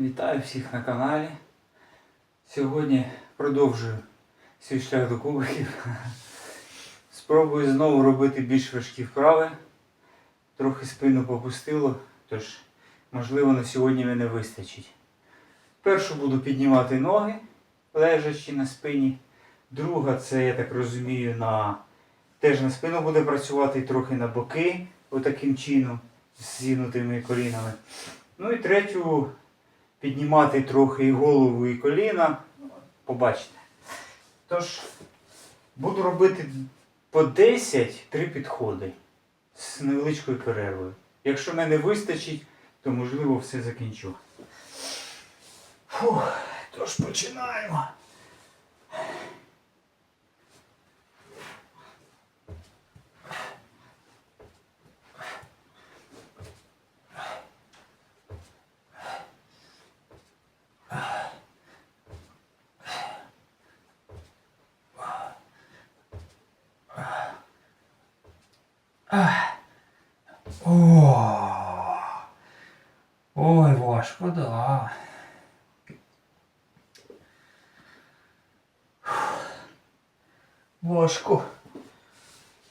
Вітаю всіх на каналі. Сьогодні продовжую свій шлях до кубиків. Спробую знову робити більш важкі вправи. Трохи спину попустило, тож, можливо, на сьогодні мене вистачить. Першу буду піднімати ноги, лежачи на спині. Друга, це, я так розумію, на теж на спину буде працювати трохи на боки, отаким чином, з зігнутими колінами. Ну і третю піднімати трохи і голову, і коліна. Побачите. Тож, буду робити по 10 три підходи з невеличкою перервою. Якщо мене вистачить, то можливо все закінчу. Фух, тож починаємо. О, ой, важко, да. Важко.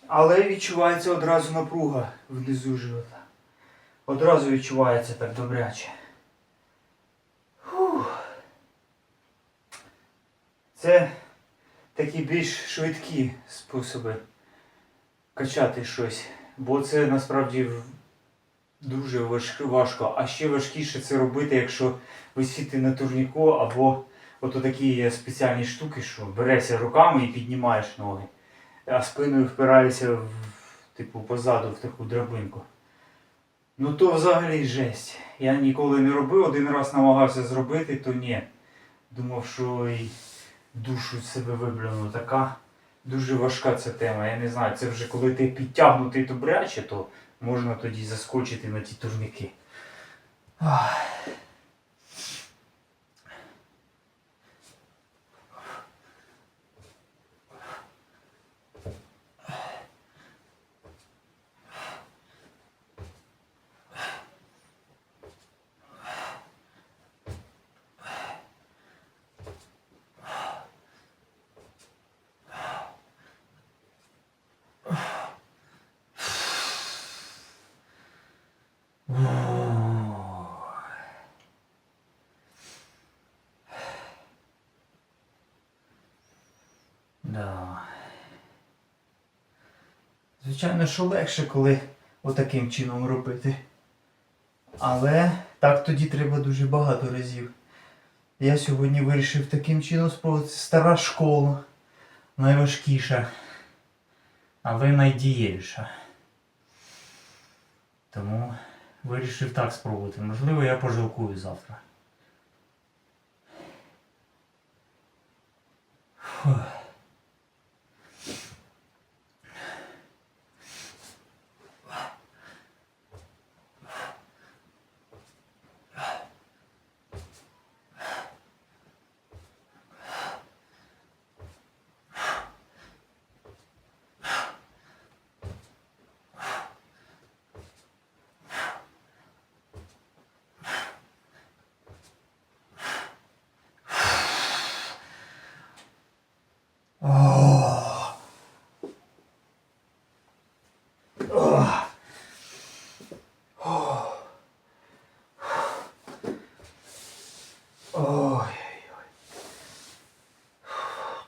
Але відчувається одразу напруга внизу живота. Одразу відчувається так добряче. Фух. Це такі більш швидкі способи качати щось. Бо це насправді дуже важко. А ще важкіше це робити, якщо висіти на турніку або от такі спеціальні штуки, що берешся руками і піднімаєш ноги, а спиною впираєшся в, типу позаду в таку драбинку. Ну то взагалі жесть. Я ніколи не робив, один раз намагався зробити, то ні. Думав, що і душу себе виблюну. Така дуже важка ця тема. Я не знаю, це вже коли ти підтягнутий добряче, то можна тоді заскочити на ті турники. Ах. Да. Звичайно, що легше, коли отаким чином робити. Але так тоді треба дуже багато разів. Я сьогодні вирішив таким чином спробувати стара школа. Найважкіша. Але найдієвіша. Тому вирішив так спробувати. Можливо, я пожалкую завтра. Фух.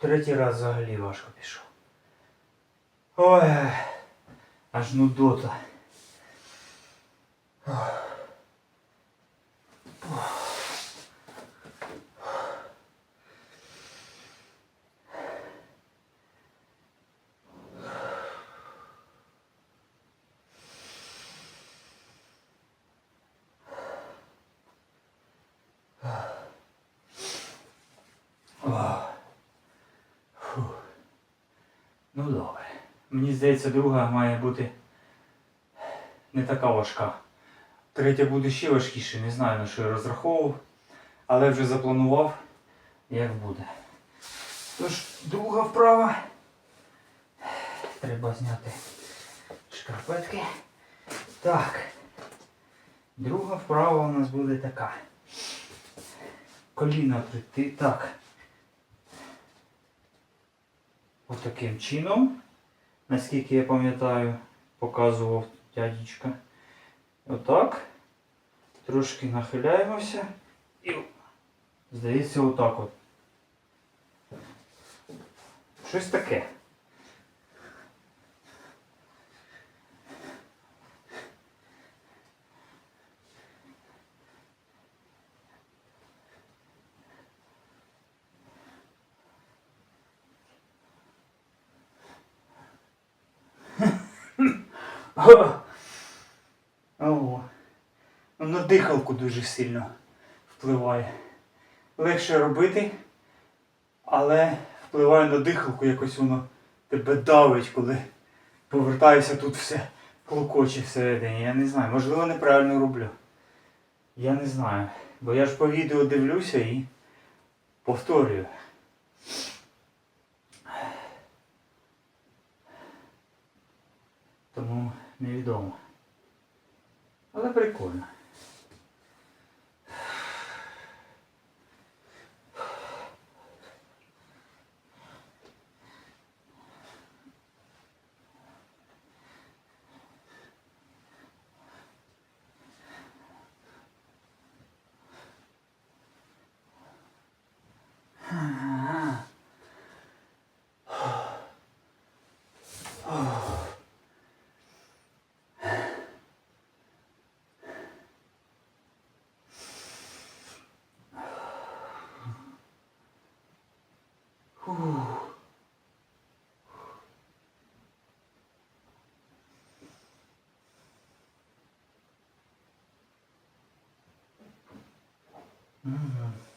Третій раз взагалі важко пішов. Ой, аж нудота. Ну добре. Мені здається, друга має бути не така важка. Третя буде ще важкіше, не знаю на що я розраховував, але вже запланував, як буде. Тож, друга вправа. Треба зняти шкарпетки. Так. Друга вправа у нас буде така. коліна прийти. Так. Отаким чином. Наскільки я пам'ятаю, показував дядечка. Отак. Трошки нахиляємося. І здається, отак от. Щось таке. О, О, на дихалку дуже сильно впливає. Легше робити, але впливає на дихалку, якось воно тебе давить, коли повертаюся тут все клокоче всередині. Я не знаю, можливо, неправильно роблю. Я не знаю. Бо я ж по відео дивлюся і повторюю. Тому невідомо. Але прикольно. 嗯嗯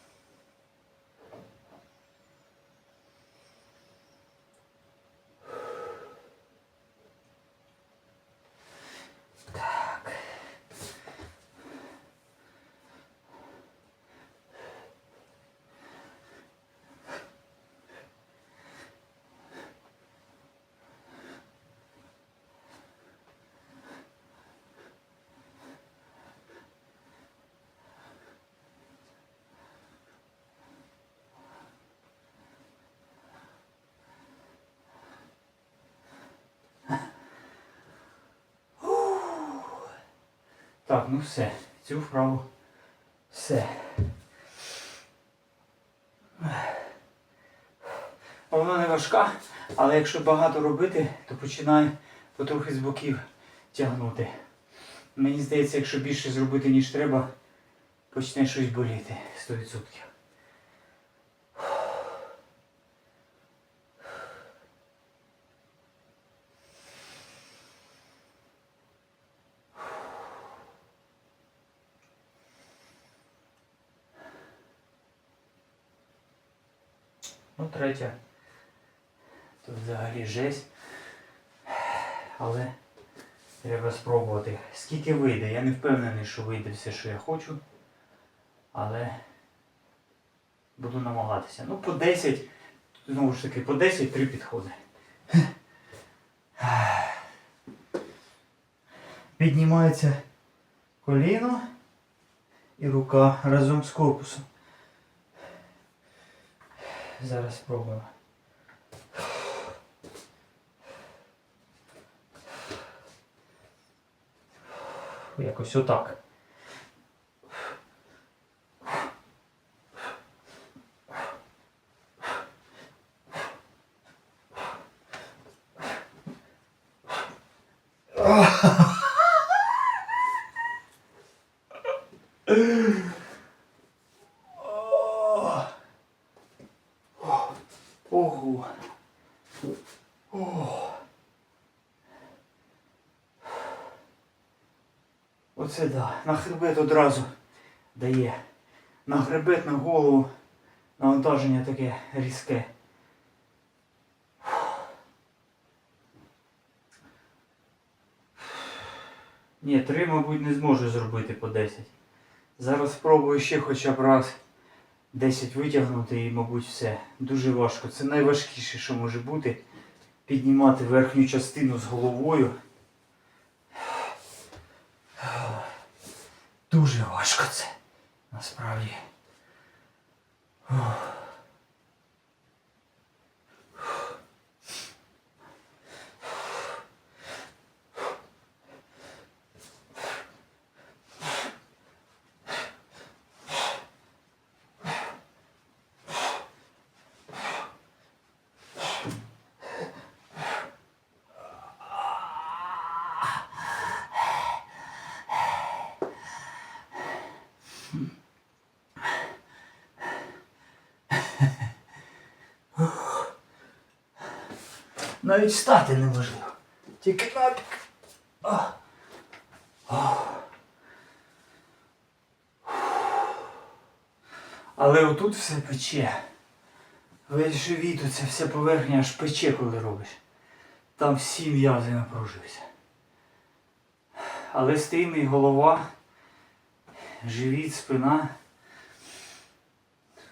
Так, ну все. Цю вправу все. Вона не важка, але якщо багато робити, то починає потрохи з боків тягнути. Мені здається, якщо більше зробити, ніж треба, почне щось боліти 100%. Ну, третя. Тут взагалі жесть. Але треба спробувати. Скільки вийде? Я не впевнений, що вийде все, що я хочу. Але буду намагатися. Ну, по 10, знову ж таки, по 10 три підходи. Піднімається коліно і рука разом з корпусом. Зараз спробуємо. Якось отак. Оце да. На хребет одразу дає. На хребет, на голову навантаження таке різке. Ні, три, мабуть, не зможу зробити по 10. Зараз спробую ще хоча б раз 10 витягнути і, мабуть, все. Дуже важко. Це найважкіше, що може бути. Піднімати верхню частину з головою. Дуже важко це насправді. Ух. Навіть встати неможливо. Тільки напік. Але отут все пече. Весь живіт, оця вся поверхня аж пече, коли робиш. Там всі м'язи напружуються. Але стрімний голова, живіт, спина.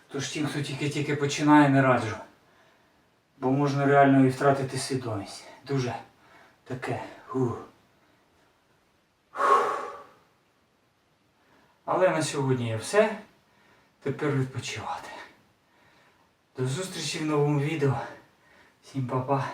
Тож тим, хто тільки-тільки починає, не раджу. Бо можна реально і втратити свідомість. Дуже таке. Фу. Але на сьогодні є все. Тепер відпочивати. До зустрічі в новому відео. Всім па-па.